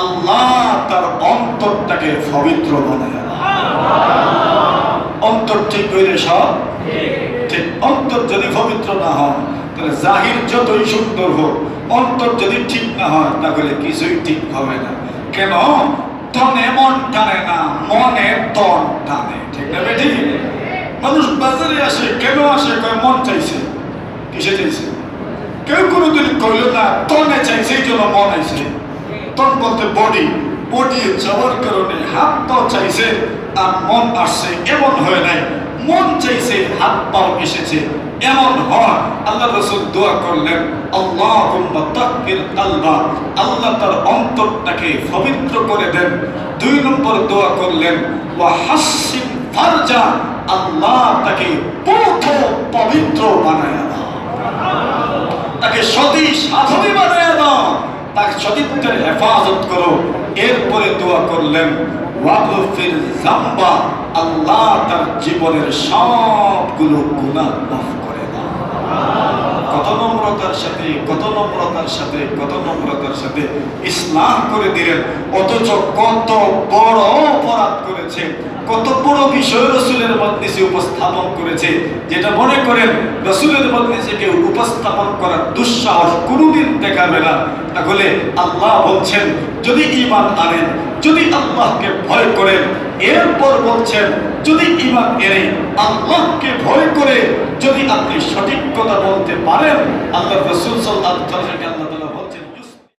আল্লাহ। তার অন্তরটাকে পবিত্র বানায় অন্তর ঠিক হইলে সব? ঠিক। অন্তর যদি পবিত্র না হয়, তাহলে জাহির যতই সুন্দর হোক, অন্তর যদি ঠিক না হয়, তাহলে কিছুই ঠিক হবে না। কেন? টানে না, মনে তন টানে। ঠিক না বেঠি মানুষ বাজারে আসে, কেন আসে? কয়, মন চাইছে। কিসে চাইছে? কেউ কোনো কোনোদিন কইল না তনে চাইছে, এই জন্য মন আইছে। বলতে বডি যাওয়ার কারণে হাত পাও চাইছে আর মন আসছে, এমন হয় নাই। মন চাইছে, হাত পাও এসেছে এমন আল্লাহ রসুল দোয়া করলেন আল্লাহ আল্লাহ আল্লাহ তার অন্তরটাকে পবিত্র করে দেন। দুই নম্বর দোয়া করলেন, ওয়া হাসিন ফারজা। আল্লাহ তাকে পৌথ পবিত্র বানায় দাও তাকে সতী সাধনী বানায় দাও তাকে সতীত্বের হেফাজত করো। এরপরে দোয়া করলেন ওয়াকফির জাম্বা আল্লাহ তার জীবনের সবগুলো গুণা মাফ করে দাও। কত নম্রতার সাথে, কত নম্রতার সাথে, কত নম্রতার সাথে ইসলাম করে দিলেন, অথচ কত বড় করেছে, কত বড় বিষয় রসুলের মধ্যে উপস্থাপন করেছে, যেটা মনে করেন রসুলের মধ্যে কেউ উপস্থাপন করার দুঃসাহস কোনোদিন দেখাবে না। তাহলে আল্লাহ বলছেন, যদি ইমান আনেন, যদি আল্লাহকে ভয় করেন, এরপর বলছেন, যদি ইমান এনে আল্লাহকে ভয় করে যদি আপনি সঠিক কথা বলতে পারেন আল্লাহ রসুল সাল্লাহ